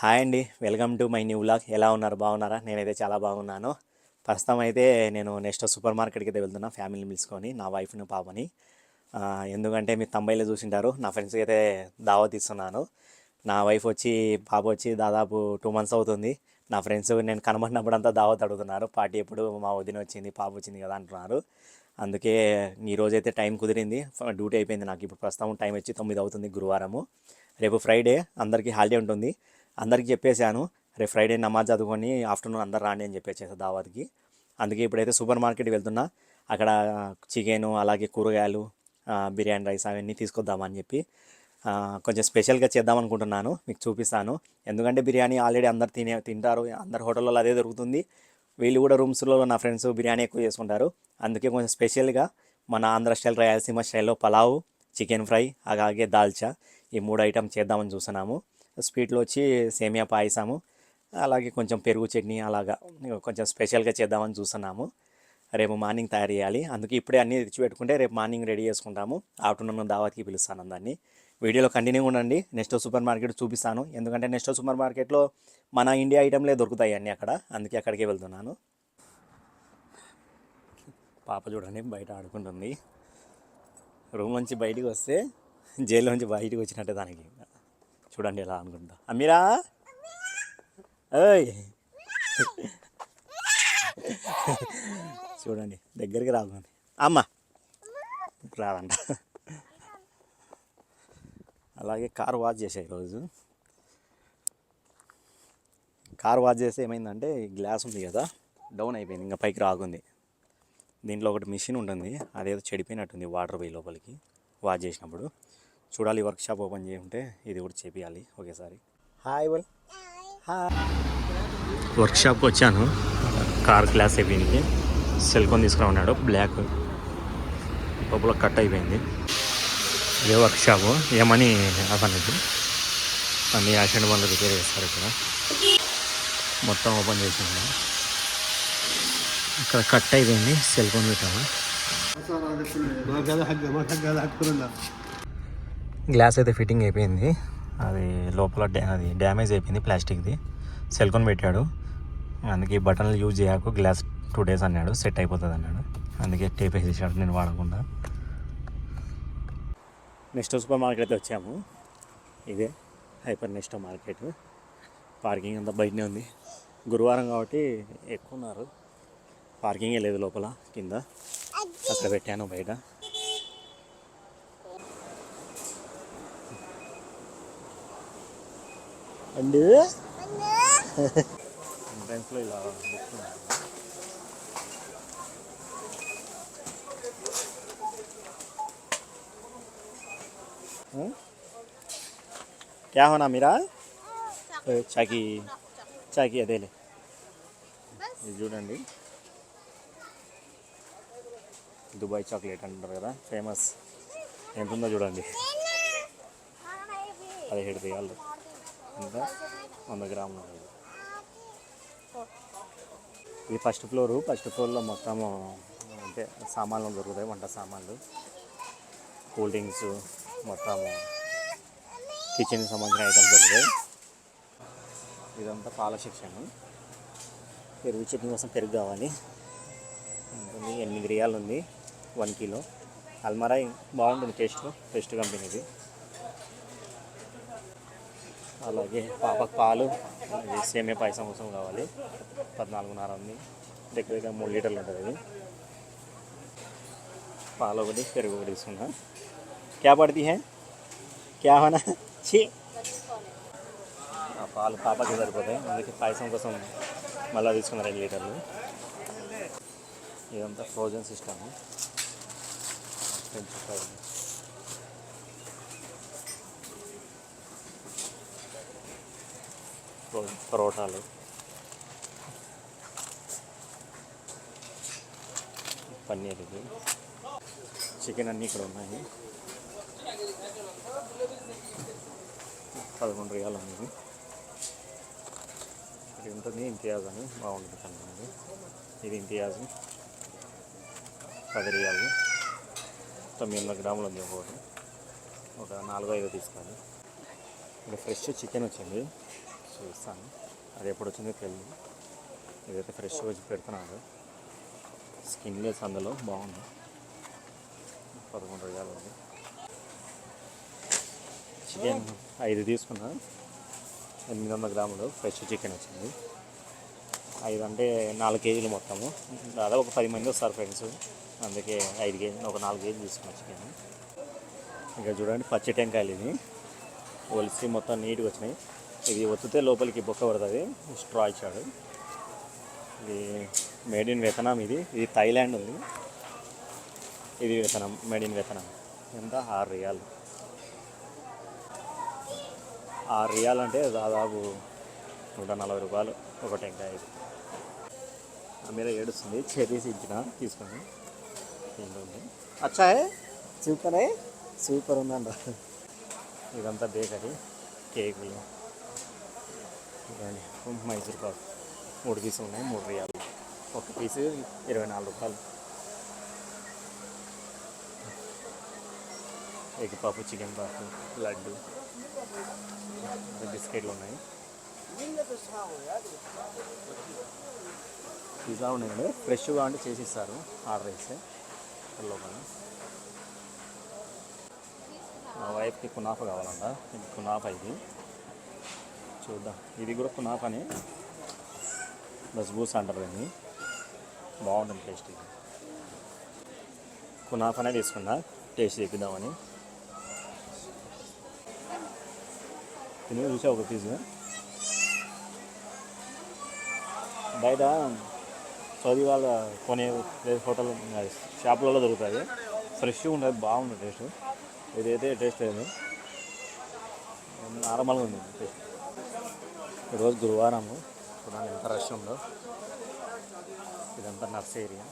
Hi అండి. Welcome to my new blog ఎలా ఉన్నారు? బాగున్నారా? నేనైతే చాలా బాగున్నాను. ప్రస్తుతం అయితే నేను నెక్స్ట్ సూపర్ మార్కెట్కి అయితే వెళ్తున్నా ఫ్యామిలీని పిలుచుకొని నా వైఫ్ని పాపని. ఎందుకంటే మీరు తొంభైలో చూసింటారు నా ఫ్రెండ్స్కి అయితే దావత్ ఇస్తున్నాను. నా వైఫ్ వచ్చి పాప వచ్చి దాదాపు టూ మంత్స్ అవుతుంది. నా ఫ్రెండ్స్ నేను కనబడినప్పుడు అంతా దావత్ అడుగుతున్నారు పార్టీ ఎప్పుడు మా వదిన వచ్చింది పాప వచ్చింది కదా అంటున్నారు. అందుకే ఈరోజైతే టైం కుదిరింది. డ్యూటీ అయిపోయింది నాకు. ఇప్పుడు ప్రస్తుతం టైం వచ్చి తొమ్మిది అవుతుంది గురువారము. రేపు ఫ్రైడే అందరికీ హాలిడే ఉంటుంది. అందరికీ చెప్పేశాను రేపు ఫ్రైడే నమాజ్ చదువుకొని ఆఫ్టర్నూన్ అందరు రాండి అని చెప్పేసి దావత్కి. అందుకే ఇప్పుడైతే సూపర్ మార్కెట్కి వెళ్తున్నా అక్కడ చికెను అలాగే కూరగాయలు బిర్యానీ రైస్ అవన్నీ తీసుకొద్దామని చెప్పి కొంచెం స్పెషల్గా చేద్దాం అనుకుంటున్నాను మీకు చూపిస్తాను. ఎందుకంటే బిర్యానీ ఆల్రెడీ అందరు తినే తింటారు అందరు హోటల్లో అదే దొరుకుతుంది. వీళ్ళు కూడా రూమ్స్లో నా ఫ్రెండ్స్ బిర్యానీ ఎక్కువ చేసుకుంటారు. అందుకే కొంచెం స్పెషల్గా మన ఆంధ్ర స్టైల్ రాయలసీమ స్టైల్లో పలావ్ చికెన్ ఫ్రై అలాగే దాల్చా ఈ మూడు ఐటమ్ చేద్దామని చూస్తున్నాము. స్వీట్లో వచ్చి సేమియా పాయసము అలాగే కొంచెం పెరుగు చట్నీ అలాగా కొంచెం స్పెషల్గా చేద్దామని చూస్తున్నాము. రేపు మార్నింగ్ తయారు చేయాలి. అందుకే ఇప్పుడే అన్నీ తెచ్చి పెట్టుకుంటే రేపు మార్నింగ్ రెడీ చేసుకుంటాము. ఆఫ్టర్నూన్ దావత్కి పిలుస్తాను అందరినీ. వీడియోలో కంటిన్యూ ఉండండి. నెక్స్ట్ సూపర్ మార్కెట్ చూపిస్తాను. ఎందుకంటే నెక్స్ట్ సూపర్ మార్కెట్లో మన ఇండియా ఐటమ్లే దొరుకుతాయి అన్నీ అక్కడ. అందుకే అక్కడికే వెళ్తున్నాను. పాప చూడండి బయట ఆడుకుంటుంది. రూమ్ నుంచి బయటికి వస్తే జైలు నుంచి బయటికి వచ్చినట్టే దానికి. చూడండి ఎలా అనుకుంటా అమ్మీరా ఓయ్ చూడండి దగ్గరికి రాదండి అమ్మ. రాదంట అలాగే కార్ వాష్ చేసా ఈరోజు. కార్ వాష్ చేస్తే ఏమైందంటే గ్లాస్ ఉంది కదా డౌన్ అయిపోయింది ఇంకా పైకి రాకుంది. దీంట్లో ఒకటి మిషన్ ఉంటుంది అదేదో చెడిపోయినట్టుంది వాటర్ పోయి లోపలికి వాష్ చేసినప్పుడు. చూడాలి వర్క్ షాప్ ఓపెన్ చేయంటే ఇది కూడా చేపియాలి ఒకేసారి హాయ్ వల్ వర్క్ షాప్కి వచ్చాను కార్ గ్లాస్ అయిపోయింది సెల్ ఫోన్ తీసుకురా ఉన్నాడు బ్లాక్ లోపల కట్ అయిపోయింది ఇదే వర్క్ షాపు ఏమని అవ్వనిది అన్ని యాక్సిడెంట్ వాళ్ళు రిపేర్ చేస్తారు ఇక్కడ మొత్తం ఓపెన్ చేసింది ఇక్కడ కట్ అయిపోయింది సెల్ ఫోన్ పెట్టాము గ్లాస్ అయితే ఫిట్టింగ్ అయిపోయింది. అది లోపల డ్యా అది డ్యామేజ్ అయిపోయింది ప్లాస్టిక్ది. సెల్ ఫోన్ పెట్టాడు. అందుకే బటన్లు యూజ్ చేయకు గ్లాస్ టూ డేస్ అన్నాడు సెట్ అయిపోతుంది అన్నాడు. అందుకే టేప్ వేసేసాడు నేను వాడకుండా. నెక్స్ట్ సూపర్ మార్కెట్ అయితే వచ్చాము. ఇదే హైపర్ నెక్స్ట్ మార్కెట్. పార్కింగ్ అంతా బయటనే ఉంది. గురువారం కాబట్టి ఎక్కువ ఉన్నారు. పార్కింగే లేదు లోపల కింద. అక్కడ పెట్టాను బయట. అండి ఎంట్రన్స్లో ఇలా బుక్స్ ఉన్నాయి हाँ? क्या होना मेरा చాకి చాకి అదేలే ఇది చూడండి దుబాయ్ చాక్లెట్ అంటారు కదా ఫేమస్ ఎంత ఉందో చూడండి పదిహేడు రియాలు ఎంత వంద గ్రాములు ఉంది. ఇది ఫస్ట్ ఫ్లోరు. ఫస్ట్ ఫ్లోర్లో మొత్తము అంటే సామాన్లు దొరుకుతాయి వంట సామాన్లు. కూల్ డ్రింక్స్ మొత్తము కిచెన్కి సంబంధించిన ఐటమ్స్ దొరుకుతాయి. ఇదంతా పాల సెక్షన్. పెరుగు చట్నీ కోసం పెరుగు కావాలి. ఎనిమిది రియాలు ఉంది. One kilo. అల్మరా బాగుంటుంది టేస్ట్ టేస్ట్ కంపెనీది. అలాగే పాపకు పాలు అలాగే సేమియా పాయసం కోసం కావాలి. పద్నాలుగున్నర ఉంది. దగ్గరగా మూడు లీటర్లు ఉంటుంది అది పాలు ఒకటి పెరుగు ఒకటి తీసుకున్నా. క్యా పడితే హే? క్యా హోనా? ఛీ! ఆ పాలు పాపకి సరిపోతాయి. అందుకే పాయసం కోసం మళ్ళీ తీసుకున్న రెండు లీటర్లు. ఇదంతా ఫ్రోజన్ సిస్టమ్ పరోటాలు. పన్నీర్ ఇది. చికెన్ అన్నీ ఇక్కడ ఉన్నాయి. పదకొండు రియాలు ఉంది. ఇది ఉంటుంది ఇంతియాజ్ అని బాగుంటుంది కనుక ఇది ఇంతియాజ్. పది రియాలు. తొమ్మిది వందల గ్రాములు ఉంది ఒకటి. ఒక నాలుగు ఐదు తీసుకోవాలి ఇక్కడ ఫ్రెష్ చికెన్ వచ్చింది. చూస్తాను. అది ఎప్పుడు వచ్చిందో తెలియదు ఇదైతే ఫ్రెష్గా వచ్చి పెడుతున్నారు. స్కిన్లెస్ అందులో బాగుంది. పదకొండు రకాలు ఉంది. చికెన్ ఐదు తీసుకున్నా. ఎనిమిది వందల గ్రాములు ఫ్రెష్ చికెన్ వచ్చింది. ఐదు అంటే నాలుగు కేజీలు మొత్తము. దాదాపు ఒక పది మంది వస్తారు ఫ్రెండ్స్ అందుకే ఐదు కేజీ ఒక నాలుగు కేజీలు తీసుకున్నా చికెన్ ఇంకా చూడండి పచ్చి టెంకాయలు ఇది ఒలిసి మొత్తం నీట్గా వచ్చినాయి. ఇది ఒత్తితే లోపలికి బొక్క పడుతుంది. స్ట్రా ఇచ్చాడు. ఇది మేడ్ ఇన్ వెతనాం ఇది. ఇది థైలాండ్ ఉంది. ఇది వెతనం మేడ్ ఇన్ వెతనం ఎంత? ఆరు రియాల్. ఆరు రియాల్ అంటే దాదాపు నూట నలభై రూపాయలు. ఒక టెంకాయ ఇది. ఆ మీద ఏడుస్తుంది. చెరీస్ ఇచ్చిన తీసుకొని. ఏంటండి అచ్చా సూపరే సూపర్ ఉందంట. ఇదంతా బేకరీ. కేకులు. చూడండి. మైసూర్ పాక్. మూడు పీసులు ఉన్నాయి మూడు రియాలు. ఒక పీసు ఇరవై నాలుగు రూపాయలు. ఎగ్ పప్పు చికెన్ పప్పు లడ్డు. బిస్కెట్లు ఉన్నాయి. పిజ్జా ఉన్నాయండి ఫ్రెష్గా అంటే చేసి ఇస్తారు ఆర్డర్ చేస్తే. లోపల మా వైఫ్కి కునాఫ కావాలంట. ఇది కునాఫ ఇది చూద్దాం. ఇది కూడా కునాఫని బస్బూస్ అంటారు దీన్ని. బాగుంటుంది టేస్ట్ ఇది. కునాఫనే తీసుకున్నా టేస్ట్ చెప్పిద్దామని తిని చూసా ఒక పీస్. బయట సౌదీ వాళ్ళ కొనే హోటల్ షాపులలో దొరుకుతుంది ఫ్రెష్గా ఉంటుంది బాగుంది టేస్ట్. ఇదైతే టేస్ట్ లేదు. నార్మల్గా ఉంది టేస్ట్. ఈరోజు గురువారం చూడండి ఎంత రష్ ఉందో ఇదంతా నర్స్ ఏరియా.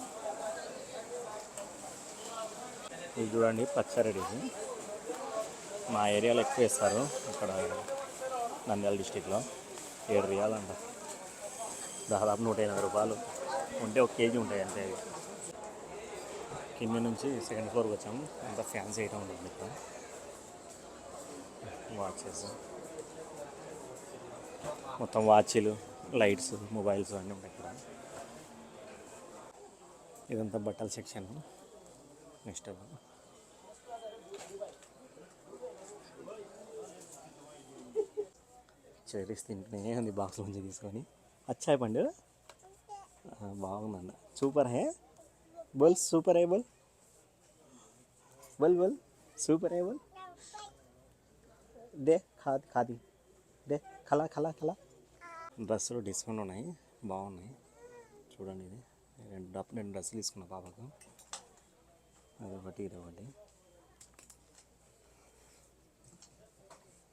ఇది చూడండి పచ్చారెడ్డి మా ఏరియాలో ఎక్కువ వేస్తారు. ఇక్కడ నంద్యాల డిస్టిక్లో ఏడు రియాలు అంట దాదాపు నూట ఎనభై రూపాయలు. ఉంటే ఒక కేజీ ఉంటాయి అంతే అవి కింద నుంచి సెకండ్ ఫ్లోర్కి వచ్చాము. అంత ఫ్యాన్సీ ఐటమ్ ఉంటుంది ఇక్కడ వాచెస్. మొత్తం వాచ్లు లైట్స్ మొబైల్స్ అన్నీ ఉంటాయి ఇక్కడ. ఇదంతా బట్టల సెక్షన్. నెక్స్ట్ చెరీస్ తింటూనే ఉంది బాక్స్ నుంచి తీసుకొని. అచ్చాయి పండు. బాగుందన్న. సూపర్ హే? బోల్ సూపర్ హే బోల్? బోల్ బోల్ సూపర్ హే బోల్? దే ఖాది ఖాది. దే ఖలా ఖలా ఖలా డ్రెస్సులు డిస్కౌంట్ ఉన్నాయి. బాగున్నాయి. చూడండి ఇది. రెండు డబ్బు రెండు డ్రెస్సులు తీసుకున్నా పాపకు. అదొకటి ఇదొకటి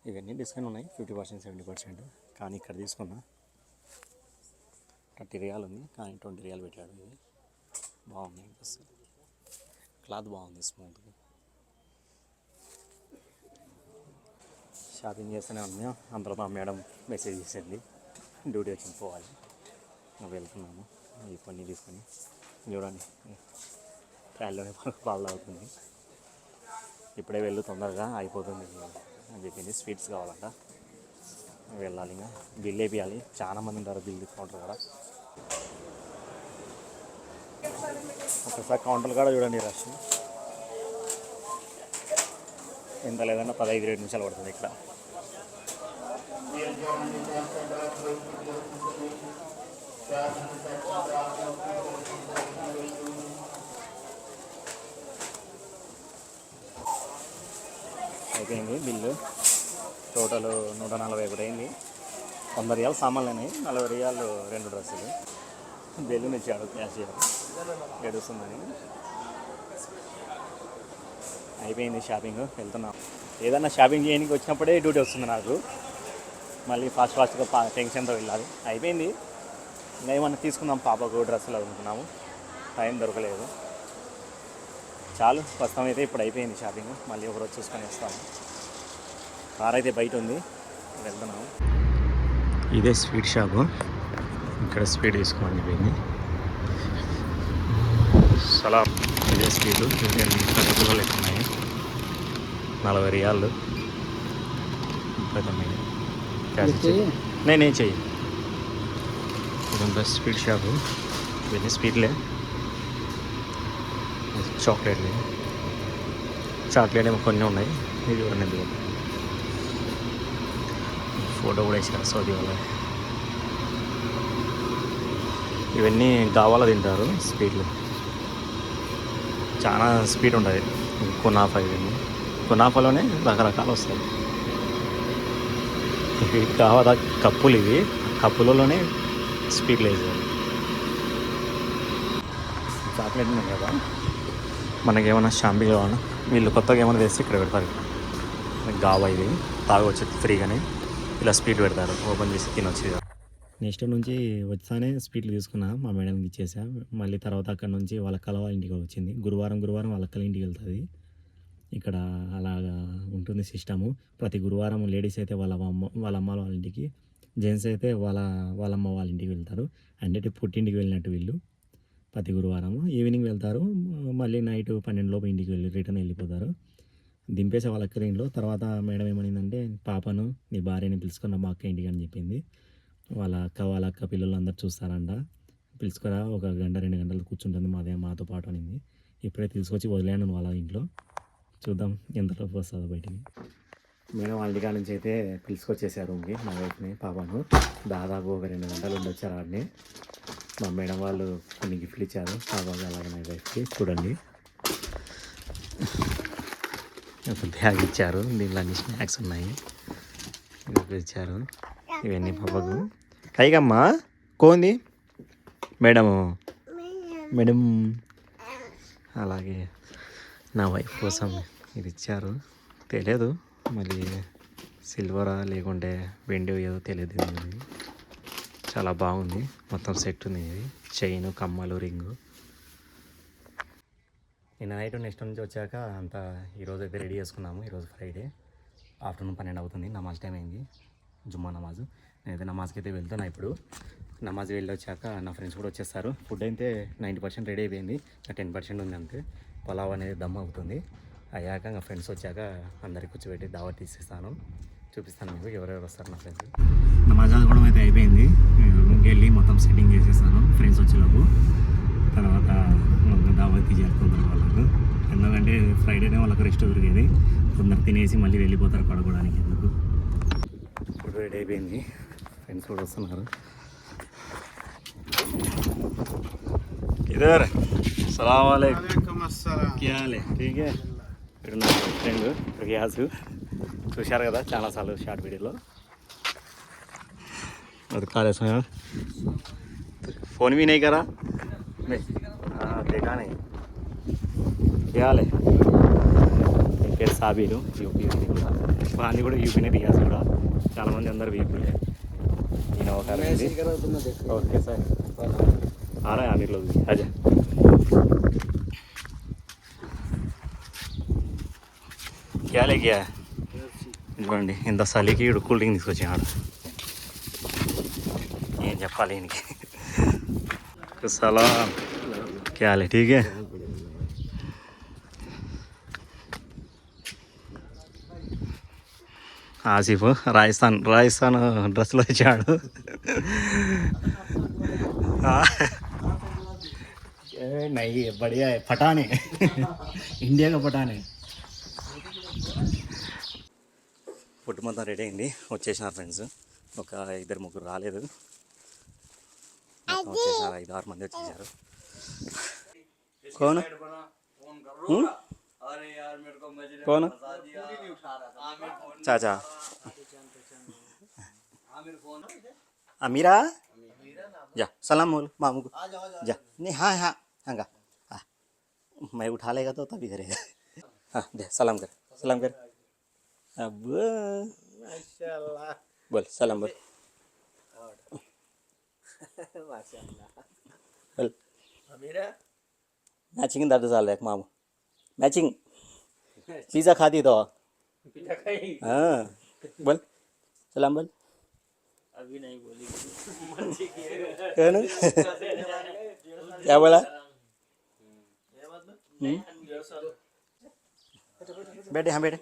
ఇవన్నీ డిస్కౌంట్ ఉన్నాయి. Fifty percent seventy percent. కానీ ఇక్కడ తీసుకున్నా థర్టీ రియాలు ఉంది. కానీ ట్వంటీ రియాలు పెట్టాడు ఇది. బాగున్నాయి డ్రెస్ క్లాత్ బాగుంది స్మూత్గా. షాపింగ్ చేస్తూనే ఉన్నాం. అందులో మా మేడం మెసేజ్ చేసింది. డ్యూటీ వచ్చింది పోవాలి వెళ్తున్నాము. ఈ పని తీసుకొని చూడండి. ట్రైన్లోనే పాలు అవుతుంది ఇప్పుడే వెళ్ళు తొందరగా అయిపోతుంది అని చెప్పింది స్వీట్స్ కావాలంట. వెళ్ళాలి ఇంకా. బిల్ వేపియాలి. చాలా మంది ఉంటారు బిల్ కౌంటర్ కూడా. ఒకసారి కౌంటర్ కూడా చూడండి రష్. ఎంత లేదన్నా పదహైదు ఇరవై నిమిషాలు పడుతుంది ఇక్కడ. అయిపోయింది బిల్లు. టోటల్ నూట నలభై ఒకటి అయింది. వంద రియాలు సామాన్లు అయినాయి నలభై రియాలు రెండు డ్రెస్సులు. బెలూన్ ఇచ్చాడు క్యాషియర్ గడుస్తుందని అయిపోయింది షాపింగ్. వెళ్తున్నాం. ఏదన్నా షాపింగ్ చేయడానికి వచ్చినప్పుడే డ్యూటీ వస్తుంది నాకు. మళ్ళీ ఫాస్ట్ ఫాస్ట్గా పా టెన్షన్తో వెళ్ళాలి. అయిపోయింది. ఇంకా ఏమన్నా తీసుకుందాం పాపకు డ్రెస్సులు అనుకున్నాము. టైం దొరకలేదు. చాలు ప్రస్తుతం అయితే ఇప్పుడు అయిపోయింది షాపింగ్. మళ్ళీ ఒకరోజు చూసుకొని వస్తాము. కార్ అయితే బయట ఉంది. వెళ్తున్నాము. ఇదే స్వీట్ షాపు. ఇక్కడ స్వీట్ తీసుకోండి పోయింది సలాం. ఇదే పిల్లలు ఎక్కున్నాయి నలభై రియాళ్ళు. ముప్పై తొమ్మిది. నేను ఏం చెయ్యి? ఇదంతా స్వీట్ షాపు ఇవన్నీ స్వీట్లే చాక్లెట్లే చాక్లెట్ ఏమో కొన్ని ఉన్నాయి ఇది చూడండి ఎందుకు ఫోటో కూడా వేసారు సౌదీ వాళ్ళ ఇవన్నీ గావాల తింటారు స్వీట్లు చాలా స్వీట్ ఉంటుంది కునాఫా ఇవన్నీ కునాఫాలోనే రకరకాలు వస్తాయి ఇవి కావాలా కప్పులు ఇవి కప్పులలోనే స్వీట్లు వేసారు చాక్లెట్ ఉన్నాయి కదా మనకి ఏమైనా షాంపీ కావాలా? వీళ్ళు కొత్తగా ఏమైనా వేస్తే ఇక్కడ పెడతారు. గావా ఇది. తాగొచ్చు ఫ్రీగానే. ఇలా స్వీట్ పెడతారు. ఓపెన్ చేసి తినొచ్చు నెక్స్ట్ నుంచి వచ్చానే స్వీట్లు తీసుకున్నా. మా మేడంకి ఇచ్చేసా. మళ్ళీ తర్వాత అక్కడ నుంచి వాళ్ళ కలవ ఇంటికి వచ్చింది. గురువారం గురువారం వాళ్ళ కల ఇంటికి వెళ్తుంది. ఇక్కడ అలాగా ఉంటుంది సిస్టము. ప్రతి గురువారం లేడీస్ అయితే వాళ్ళ అమ్మ వాళ్ళ అమ్మ వాళ్ళ ఇంటికి జెంట్స్ అయితే వాళ్ళ వాళ్ళమ్మ వాళ్ళ ఇంటికి వెళ్తారు. అంటే పుట్టింటికి వెళ్ళినట్టు వీళ్ళు. ప్రతి గురువారం ఈవినింగ్ వెళ్తారు. మళ్ళీ నైట్ పన్నెండు లోపు ఇంటికి వెళ్ళి రిటర్న్ వెళ్ళిపోతారు. దింపేసే వాళ్ళ అక్క ఇంట్లో తర్వాత మేడం ఏమనిందంటే పాపను నీ భార్యని పిలుచుకున్న మా అక్క ఇంటికి అని చెప్పింది. వాళ్ళ అక్క వాళ్ళ అక్క పిల్లలు అందరు చూస్తారంట. పిలుచుకురా ఒక గంట రెండు గంటలు కూర్చుంటుంది మాదే మాతో పాటు అనింది. ఇప్పుడే తీసుకొచ్చి వదిలేను వాళ్ళ ఇంట్లో. చూద్దాం ఎంతలోపు వస్తుందో బయటికి. మేడం వాళ్ళ ఇంటికాడ నుంచి అయితే పిలుచుకొచ్చేసారు రూమ్కి మా వైఫ్ని పాపను. దాదాపు ఒక రెండు గంటలు ఉండొచ్చారు ఆడిని మా మేడం వాళ్ళు కొన్ని గిఫ్ట్లు ఇచ్చారు. పాపకి అలాగే నా వైఫ్కి. చూడండి. ఒక బ్యాగ్ ఇచ్చారు. దీంట్లో అన్ని స్నాక్స్ ఉన్నాయి. ఇచ్చారు. ఇవన్నీ పాపకు. పైగమ్మా కోంది. Madam madam. అలాగే నా వైఫ్ కోసం ఇది ఇచ్చారు. తెలియదు. మళ్ళీ సిల్వరా లేకుంటే వెండి ఏదో తెలియదు చాలా బాగుంది. మొత్తం సెట్ ఉంది ఇది. చైన్ కమ్మలు రింగు. నిన్న నైట్ నెక్స్ట్ నుంచి వచ్చాక అంతా ఈరోజు అయితే రెడీ చేసుకున్నాము. ఈరోజు ఫ్రైడే. ఆఫ్టర్నూన్ పన్నెండు అవుతుంది. నమాజ్ టైం అయింది. జుమ్మా నమాజు. నేనైతే నమాజ్కి అయితే వెళ్తున్నా ఇప్పుడు. నమాజ్ వెళ్ళి వచ్చాక నా ఫ్రెండ్స్ కూడా వచ్చేస్తారు. ఫుడ్ అయితే నైంటీ పర్సెంట్ రెడీ అయిపోయింది. టెన్ పర్సెంట్ ఉంది అంతే. పలావ్ అనేది దమ్ అవుతుంది. అయ్యాక నా ఫ్రెండ్స్ వచ్చాక అందరికి కూర్చోబెట్టి దావత్ తీసేస్తాను చూపిస్తాను మీకు ఎవరెవరు వస్తారు నా ఫ్రెండ్స్ నమాజ్ కూడా అయితే అయిపోయింది రూమ్కి వెళ్ళి మొత్తం సెట్టింగ్ చేసేసాను ఫ్రెండ్స్ వచ్చేలోపు తర్వాత మొత్తం దావత్ తీసేయాలి కొందరు వాళ్ళకు ఎందుకంటే ఫ్రైడేనే వాళ్ళకి రెస్ట్ దొరికేది కొందరు తినేసి మళ్ళీ వెళ్ళిపోతారు పడుకోవడానికి ఎందుకు ఇప్పుడు రెడీ అయిపోయింది ఫ్రెండ్స్ కూడా వస్తున్నారు ఇదర్ సలాం వాలేకుమ్ वालेकुम अस्सलाम क्या हाल है ठीक है ఇక్కడ నా ఫ్రెండ్ రియాజ్ చూశారు కదా చాలాసార్లు షార్ట్ వీడియోలో అది కాలేజ్ फोन भी नहीं करा नहीं हाँ देखा नहीं क्या हाल है ఈ పేరు సాబీరు యూపీ కూడా వాడిని కూడా యూపీనే రియాజ్ కూడా చాలామంది అందరు యూపీలే ఈయన ఒక అరవింది ఓకే సార్ आ रहा है क्या ले गया ఇదిగోండి ఇంత చలికి ఇడు కూల్ డ్రింక్ తీసుకొచ్చాడు ఏం చెప్పాలి ఈయనకి సలాం क्या हाल है ठीक है ఆసిఫ్ రాజస్థాన్ రాజస్థాన్ డ్రెస్లో వచ్చాడు ए, नहीं बढ़िया है फटाने ఇండియా का फटाने ఫుడ్ మొత్తం రెడీ అయింది వచ్చేసినారు ఫ్రెండ్స్ ఒక ఇద్దరు ముగ్గురు రాలేదు మొత్తం వచ్చేసినారు ఐదు ఆరు మంది వచ్చేసారు कौन हम्म? कौन चाचा अमीरा जा सलाम बोल मामू को जा नहीं हाँ हाँ हाँ गा हाँ मैं उठा लेगा तो तभी करेगा हाँ दे सलाम कर सलाम कर अब माशाल्लाह। बोल सलाम बोल। बोल। अमीरा? मैचिंग दर्द साल है मामू। मैचिंग। पिज़्ज़ा खाती तो। पिता खाई? हाँ। बोल। सलाम बोल। अभी नहीं बोली। क्या ना? क्या बोला? हम्म? बैठे हाँ बैठे। ये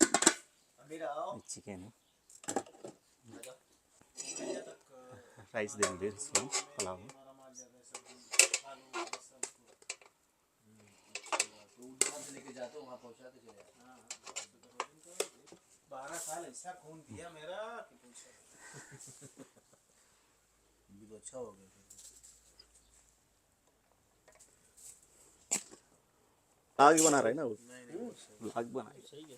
चिकन राइस देंगे इसमें पुलाव में बारह साल ऐसा खून दिया मेरा कि पूछो तो अच्छा हो गया आग बना रहा है। ना वो ब्लॉग बना सही है।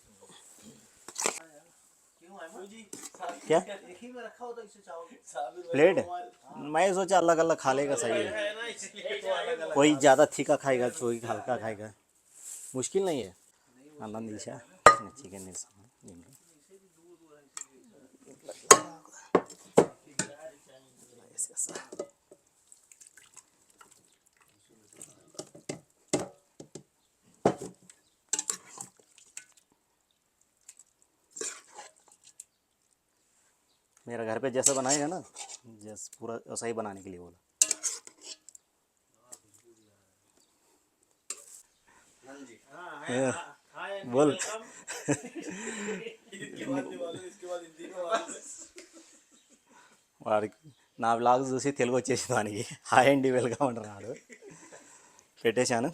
क्या? प्लेट मैं सोचा अलग अलग खा लेगा सही है। कोई ज़्यादा थीका खाएगा कोई हल्का खाएगा। मुश्किल नहीं है। आनंद ईशा चिकन मेरा घर पे जैसा बनाएगा ना जैसे पूरा वैसा ही बनाने के लिए बोला हाँ है हाँ है बोल इसके बाद दिवाली इसके बाद हिंदी में वाले వాడికి నా బ్లాగ్ చూసి తెలుగు వచ్చేసింది వానికి హాయ్ అండి వెల్కమ్ అంటున్నాడు పెట్టేశాను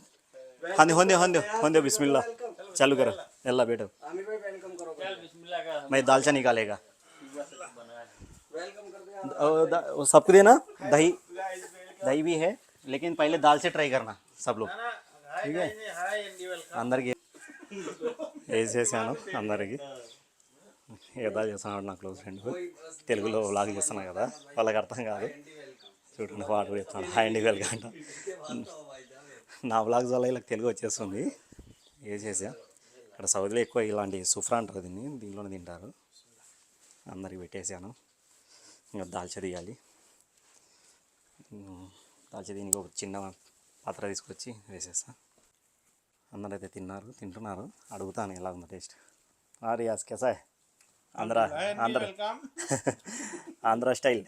హంది హొందే హొందే హొందే బిస్మిల్లా చల్లు కర ఎల్లా బేట आमिर भाई वेलकम सबको देना दही दही भी है लेकिन पहले दाल से ट्राई करना सब लोग hi guys hi and welcome అందరికి వేసేసాను అందరికి ఏదా చేస్తున్నాడు నా క్లోజ్ ఫ్రెండ్ తెలుగులో వ్లాగ్ చేస్తున్నా కదా వాళ్ళకి అర్థం కాదు చూడండి వాడు చెప్తాను హాయ్ అండి వెల్కమ్ అంట నా వ్లాగ్స్ వల్ల వీళ్ళకి తెలుగు వచ్చేస్తుంది వేసేసా ఇక్కడ సౌదీలో ఎక్కువ ఇలాంటి సుఫ్రా అంటారు దీన్ని దీంట్లోనే తింటారు అందరికి పెట్టేసాను ఇంకా దాల్చా తీయాలి ఉమ్, దాల్చా దీనికి ఒక చిన్న పాత్ర తీసుకొచ్చి వేసేస్తా అందరూ అయితే తిన్నారు తింటున్నారు అడుగుతాను ఎలా ఉందో టేస్ట్ ఆ రియాజ్ कैसा है आंध्रा आंध्र आंध्रा स्टाइल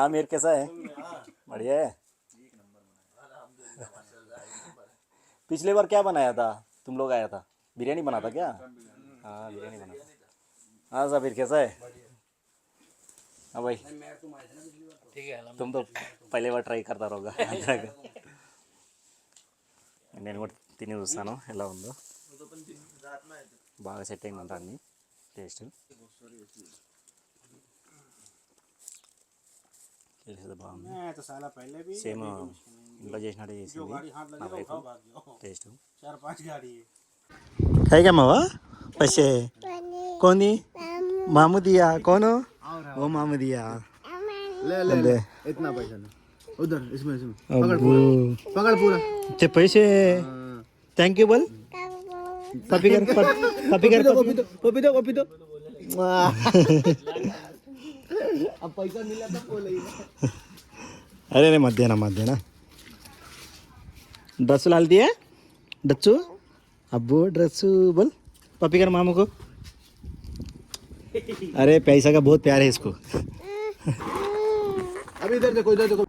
आमिर कैसा है बढ़िया है पिछले बार क्या बनाया था तुम लोग आया था बिरयानी बना था क्या हाँ बिरयानी बना था हाँ साबिर कैसा है हाँ भाई ठीक है तुम तो पहले बार ट्राई करता रहोगा आंध्रा का నేను కూడా తిని చూస్తాను ఎలా ఉందో బాగా సెట్ అయిందంట అన్ని టేస్ట్ తెలిసేది బాగుంది मैं तो साला पहले भी సేమ్ ఇంట్లో చేసినట్టు చేసింది गाड़ी काय का मावा पैसे कौन? कोणी मामू। दिया कौन? हो वो मामू दिया ले ले ले इतना पैसा ना। उधर इसमें इसमें। पकड़ पूरा। पकड़ पूरा। चे पैसे। थैंक यू बोल। पपी कर पपी कर पपी तो पपी तो पपी तो अब पैसा मिला तो बोले अरे अरे मध्यान्ह मध्यान्ह दस लाल दिया? दच्चू అబ్బో డ్రెస్సు బోల్ పప్పి గారు మామకు అరే पैसा का बहुत प्यार है इसको अभी इधर देखो इधर देखो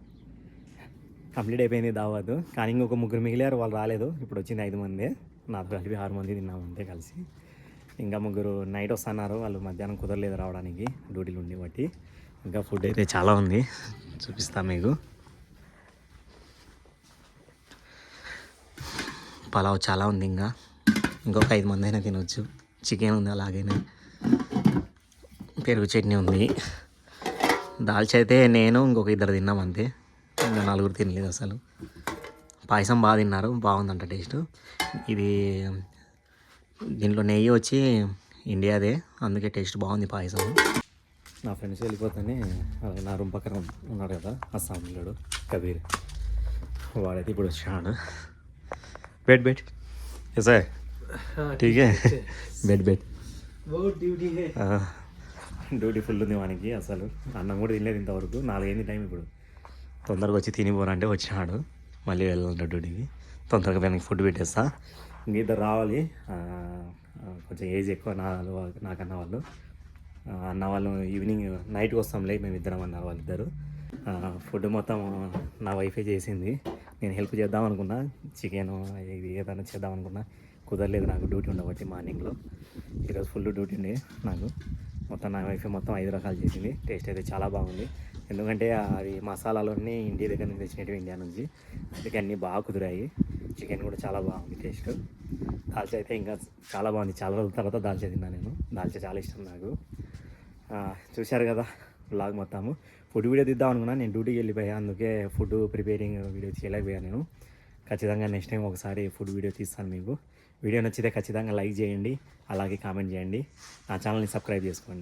కంప్లీట్ అయిపోయింది దావత్ కానీ ఇంకొక ముగ్గురు మిగిలారు వాళ్ళు రాలేదు ఇప్పుడు వచ్చింది ఐదు మంది నాతో కలిపి ఆరు మంది తిన్నాం అంతే కలిసి ఇంకా ముగ్గురు నైట్ వస్తున్నారు వాళ్ళు మధ్యాహ్నం కుదరలేదు రావడానికి డ్యూటీలు ఉండి బట్టి ఇంకా ఫుడ్ అయితే చాలా ఉంది చూపిస్తా మీకు పలావ్ చాలా ఉంది ఇంకా ఇంకొక ఐదు మంది అయినా తినొచ్చు. చికెన్ ఉంది అలాగైనా. పెరుగు చట్నీ ఉంది. దాల్చి అయితే నేను ఇంకొక ఇద్దరు తిన్నాం అంతే. ఇంకా నలుగురు తినలేదు అసలు. పాయసం బాగా తిన్నారు. బాగుందంట టేస్ట్. ఇది దీంట్లో నెయ్యి వచ్చి ఇండియాదే. అందుకే టేస్ట్ బాగుంది పాయసం. నా ఫ్రెండ్స్ వెళ్ళిపోతానే అలాగే నా రూమ్ పక్కన ఉన్నాడు కదా అస్సాం పిల్లడు కబీర్. వాడైతే ఇప్పుడు వచ్చాడు. Bet bed. ఎసా ఠీక్ హే బెడ్ బెడ్ बहुत ड्यूटी है हाँ, డ్యూటీ ఫుల్ ఉంది వానికి అసలు అన్నం కూడా తినలేదు ఇంతవరకు నాలుగైంది టైం ఇప్పుడు తొందరగా వచ్చి తినిపోరంటే వచ్చినాడు మళ్ళీ వెళ్ళాలంట డ్యూటీకి తొందరగా వెనక్కి ఫుడ్ పెట్టేస్తా ఇంక ఇద్దరు రావాలి ఆ, ఆ, కొంచెం ఏజ్ ఎక్కువ నా నాకన్న వాళ్ళు ఆ, అన్న వాళ్ళు ఈవినింగ్ నైట్కి వస్తాంలే మేము ఇద్దరం అన్నారు వాళ్ళిద్దరు ఆ, ఫుడ్ మొత్తం నా వైఫే చేసింది నేను హెల్ప్ చేద్దాం అనుకున్నా చికెన్ ఇది ఏదైనా చేద్దాం అనుకున్నా కుదరలేదు నాకు డ్యూటీ ఉండబట్టి మార్నింగ్లో. ఈరోజు ఫుల్ డ్యూటీ ఉండే నాకు. మొత్తం నా వైఫ్ మొత్తం ఐదు రకాలు చేసింది. టేస్ట్ అయితే చాలా బాగుంది. ఎందుకంటే అది మసాలాలన్నీ ఇండియా దగ్గర నుంచి తెచ్చినవి ఇండియా నుంచి. అందుకే అన్నీ బాగా కుదిరాయి. చికెన్ కూడా చాలా బాగుంది టేస్ట్. దాల్చా అయితే ఇంకా చాలా బాగుంది. చాలా రోజుల తర్వాత దాల్చా తిన్నా నేను. దాల్చా చాలా ఇష్టం నాకు. చూశారు కదా బ్లాగ్ మొత్తము. ఫుడ్ వీడియో తీద్దాం అనుకున్నా. నేను డ్యూటీకి వెళ్ళిపోయా. అందుకే ఫుడ్ ప్రిపేరింగ్ వీడియో చేయలేకపోయాను నేను. ఖచ్చితంగా నెక్స్ట్ టైం ఒకసారి ఫుడ్ వీడియో తీస్తాను మీకు. వీడియో నచ్చితే ఖచ్చితంగా లైక్ చేయండి అలాగే కామెంట్ చేయండి. నా ఛానల్ని సబ్స్క్రైబ్ చేసుకోండి.